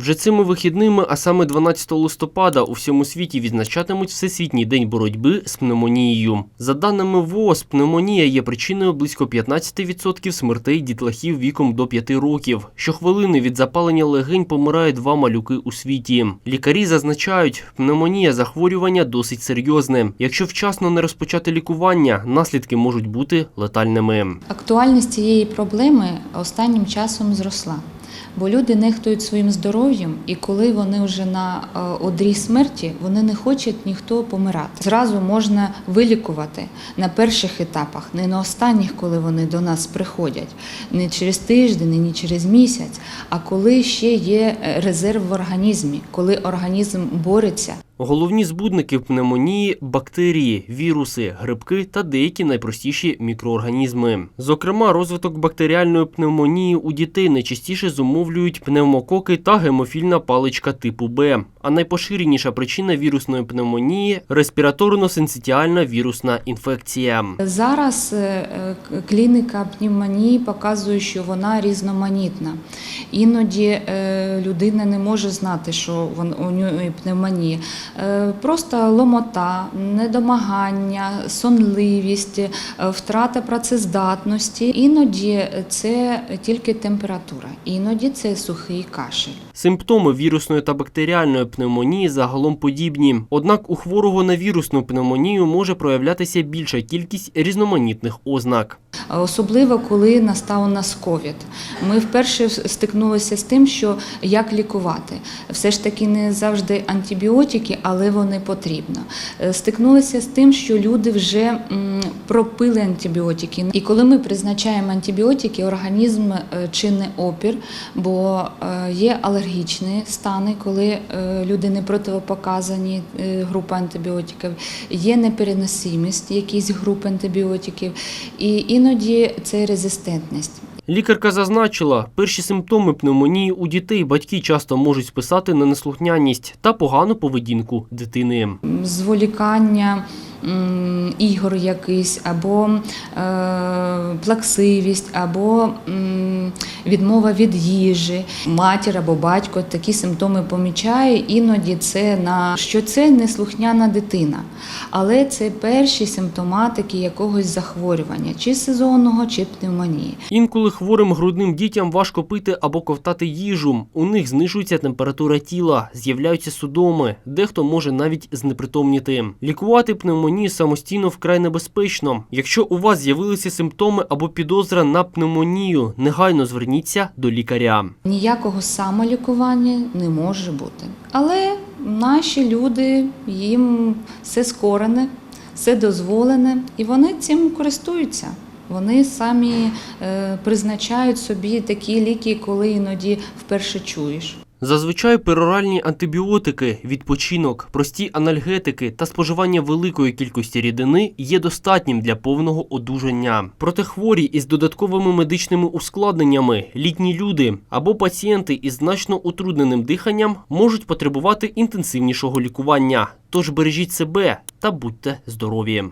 Вже цими вихідними, а саме 12 листопада, у всьому світі відзначатимуть Всесвітній день боротьби з пневмонією. За даними ВООЗ, пневмонія є причиною близько 15% смертей дітлахів віком до 5 років. Щохвилини від запалення легень помирають два малюки у світі. Лікарі зазначають, пневмонія захворювання досить серйозне. Якщо вчасно не розпочати лікування, наслідки можуть бути летальними. Актуальність цієї проблеми останнім часом зросла. Бо люди нехтують своїм здоров'ям, і коли вони вже на е, одрі смерті, вони не хочуть ніхто помирати. Зразу можна вилікувати на перших етапах, не на останніх, коли вони до нас приходять, не через тиждень, не через місяць, а коли ще є е, резерв в організмі, коли організм бореться. Головні збудники пневмонії бактерії, віруси, грибки та деякі найпростіші мікроорганізми. Зокрема, розвиток бактеріальної пневмонії у дітей найчастіше зумовлюють пневмококи та гемофільна паличка типу Б. А найпоширеніша причина вірусної пневмонії респіраторно-синцитіальна вірусна інфекція. Зараз е, е, клініка пневмонії показує, що вона різноманітна. Іноді е, людина не може знати, що у нього пневмонія. Е, Просто ломота, недомагання, сонливість, е, втрата працездатності. Іноді це тільки температура, іноді це сухий кашель. Симптоми вірусної та бактеріальної пневмонії загалом подібні. Однак у хворого на вірусну пневмонію може проявлятися більша кількість різноманітних ознак. Особливо коли настав у нас ковід. Ми вперше стикнулися з тим, що як лікувати. Все ж таки не завжди антибіотики, але вони потрібно. Е, Стикнулися з тим, що люди вже пропили антибіотики. І коли ми призначаємо антибіотики, організм е, чинне опір, бо е, є алергічні стани, коли е, людини противопоказані е, групи антибіотиків, є непереносимість якісь груп антибіотиків, і іноді це резистентність. Лікарка зазначила, перші симптоми пневмонії у дітей батьки часто можуть списати на неслухняність та погану поведінку дитини. зволікання ігор якийсь, або е, плаксивість, або відмова від їжі. Матір або батько такі симптоми помічає. Іноді це на що це неслухняна дитина, але це перші симптоматики якогось захворювання, чи сезонного, чи пневмонії. Інколи хворим грудним дітям важко пити або ковтати їжу. У них знижується температура тіла, з'являються судоми, дехто може навіть знепритомніти. Лікувати пневмонію самостійно вкрай небезпечно. Якщо у вас з'явилися симптоми або підозра на пневмонію, негайно зверніться до лікаря. Ніякого самолікування не може бути. Але наші люди їм все скорене, все дозволене, і вони цим користуються. Вони самі е, призначають собі такі ліки, коли іноді вперше чуєш. Зазвичай пероральні антибіотики, відпочинок, прості анальгетики та споживання великої кількості рідини є достатнім для повного одужання. Проте хворі із додатковими медичними ускладненнями, літні люди або пацієнти із значно утрудненим диханням можуть потребувати інтенсивнішого лікування. Тож бережіть себе та будьте здорові.